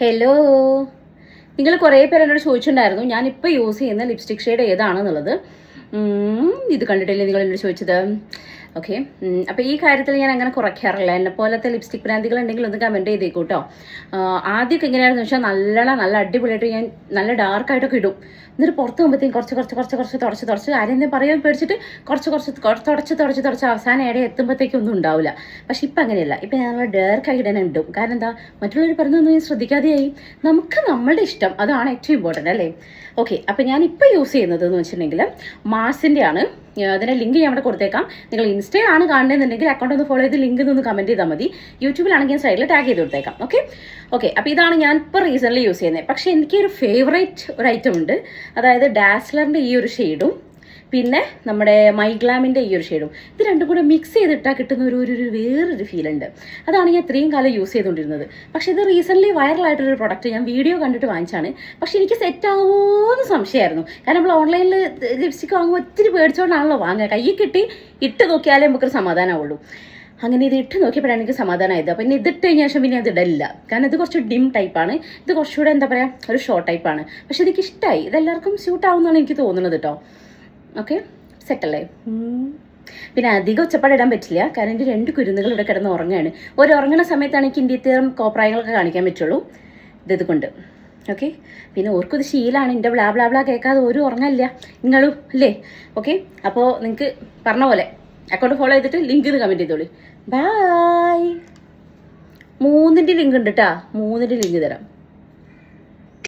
Hello നിങ്ങൾ കുറേ പേര് എന്നോട് ചോദിച്ചിട്ടുണ്ടായിരുന്നു. ഞാനിപ്പോൾ യൂസ് ചെയ്യുന്ന ലിപ്സ്റ്റിക് ഷെയ്ഡ് ഏതാണെന്നുള്ളത്. ഇത് കണ്ടിട്ടില്ലേ നിങ്ങൾ എന്നോട് ചോദിച്ചത്? ഓക്കെ അപ്പോൾ ഈ കാര്യത്തിൽ ഞാൻ അങ്ങനെ കുറയ്ക്കാറില്ല. എന്നെ പോലത്തെ ലിപ്സ്റ്റിക് ബ്രാൻഡുകൾ ഉണ്ടെങ്കിൽ ഒന്ന് കമന്റ് ചെയ്തേക്കൂട്ടോ ആദ്യമൊക്കെ എങ്ങനെയാണെന്ന് വെച്ചാൽ നല്ലോണം നല്ല അടിപൊളിയായിട്ട് ഞാൻ നല്ല ഡാർക്ക് ആയിട്ടൊക്കെ ഇടും. എന്നിട്ട് പുറത്ത് പോകുമ്പോഴത്തേക്കും കുറച്ച് കുറച്ച് കുറച്ച് കുറച്ച് തുടച്ച് തുടച്ച് ആരും എന്താ പറയാൻ പേടിച്ചിട്ട് കുറച്ച് കുറച്ച് തുടച്ച് തുടച്ച് തുടച്ച് അവസാനം ഇടയിൽ എത്തുമ്പോഴത്തേക്കും ഒന്നും ഉണ്ടാവില്ല. പക്ഷെ ഇപ്പം അങ്ങനെയല്ല. ഇപ്പം ഞാൻ ഡാർക്ക് ഡാർക്കായി ഇടാൻ ഇടും. കാരണം എന്താ? മറ്റുള്ളവർ പറയുന്നതൊന്നും ഞാൻ ശ്രദ്ധിക്കാതെയായി. നമുക്ക് നമ്മളുടെ ഇഷ്ടം അതാണ് ഏറ്റവും ഇമ്പോർട്ടന്റ് അല്ലേ? ഓക്കെ അപ്പം ഞാൻ ഇപ്പം യൂസ് ചെയ്യുന്നത് എന്ന് വെച്ചിട്ടുണ്ടെങ്കിൽ മാസിന്റെ ആണ് അതിന്റെ ലിങ്ക് ഞാൻ ഇവിടെ കൊടുത്തേക്കാം. നിങ്ങൾ ഇൻസ്റ്റയിലാണ് കാണുന്നതെന്നുണ്ടെങ്കിൽ അക്കൗണ്ട് ഒന്ന് ഫോളോ ചെയ്ത് ലിങ്ക് ഒന്ന് കമന്റ് ചെയ്താൽ മതി. യൂട്യൂബിലാണെങ്കിൽ ഞാൻ സൈഡിൽ ടാഗ് ചെയ്ത് കൊടുത്തേക്കാം. ഓക്കെ ഓക്കെ അപ്പോൾ ഇതാണ് ഞാൻ ഇപ്പോൾ റീസെന്റ്ലി യൂസ് ചെയ്യുന്നത്. പക്ഷേ എനിക്കൊരു ഫേവറേറ്റ് ഒരു ഐറ്റം ഉണ്ട്. അതായത് ഡാസ്ലറിന്റെ ഈ ഒരു ഷെയ്ഡും പിന്നെ നമ്മുടെ മൈഗ്ലാമിന്റെ ഈ ഒരു ഷെയ്ഡും ഇത് രണ്ടും കൂടെ മിക്സ് ചെയ്തിട്ടാൽ കിട്ടുന്ന ഒരു ഒരു വേറൊരു ഫീൽ ഉണ്ട്. അതാണ് ഞാൻ ഇത്രയും കാലം യൂസ് ചെയ്തുകൊണ്ടിരുന്നത്. പക്ഷേ ഇത് റീസെന്റ്ലി വൈറലായിട്ടൊരു പ്രൊഡക്റ്റ് ഞാൻ വീഡിയോ കണ്ടിട്ട് വാങ്ങിച്ചാണ് പക്ഷേ എനിക്ക് സെറ്റ് ആവുമോയെന്ന് സംശയമായിരുന്നു. കാരണം നമ്മൾ ഓൺലൈനിൽ ലിപ്സ്റ്റിക് വാങ്ങുമ്പോൾ ഒത്തിരി പേടിച്ചുകൊണ്ടാണല്ലോ വാങ്ങുക. കയ്യിൽ കിട്ടി ഇട്ട് നോക്കിയാലേ നമുക്കൊരു സമാധാനമാവുള്ളൂ അങ്ങനെ ഇത് ഇട്ട് നോക്കിയപ്പോഴാണ് എനിക്ക് സമാധാനമായത് അപ്പം ഇനി ഇതിട്ട് കഴിഞ്ഞ ശേഷം പിന്നെ അത് ഇടലില്ല. കാരണം ഇത് കുറച്ച് ഡിം ടൈപ്പാണ് ഇത് കുറച്ചുകൂടെ എന്താ പറയുക ഒരു ഷോർട്ട് ടൈപ്പാണ് പക്ഷെ എനിക്ക് ഇഷ്ടമായി ഇതെല്ലാവർക്കും സ്യൂട്ട് ആവുമെന്നാണ് എനിക്ക് തോന്നുന്നത് കേട്ടോ ഓക്കെ സെറ്റല്ലേ. പിന്നെ അധികം ഒച്ചപ്പാടിടാൻ പറ്റില്ല. കാരണം എന്റെ രണ്ട് കുരുന്നുകൾ ഇവിടെ കിടന്ന് ഉറങ്ങുകയാണ് ഒരു ഉറങ്ങുന്ന സമയത്താണ് എനിക്ക് ഇന്ത്യത്തേറും കോപ്രായങ്ങളൊക്കെ കാണിക്കാൻ പറ്റുള്ളൂ. ഇത് കൊണ്ട് ഓക്കെ പിന്നെ ഓർക്കൊരു ശീലാണ്. എന്റെ ബ്ലാ ബ്ലാ ബ്ലാ കേൾക്കാതെ ഒരു ഉറങ്ങല്ല നിങ്ങളും അല്ലേ? ഓക്കെ അപ്പോൾ നിങ്ങൾക്ക് പറഞ്ഞ പോലെ അക്കൗണ്ട് ഫോളോ ചെയ്തിട്ട് ലിങ്ക് ഇത് കമന്റ് ചെയ്തോളൂ. ബായ് മൂന്നിന്റെ ലിങ്ക് ഉണ്ട് കേട്ടാ മൂന്നിന്റെ ലിങ്ക് തരാം.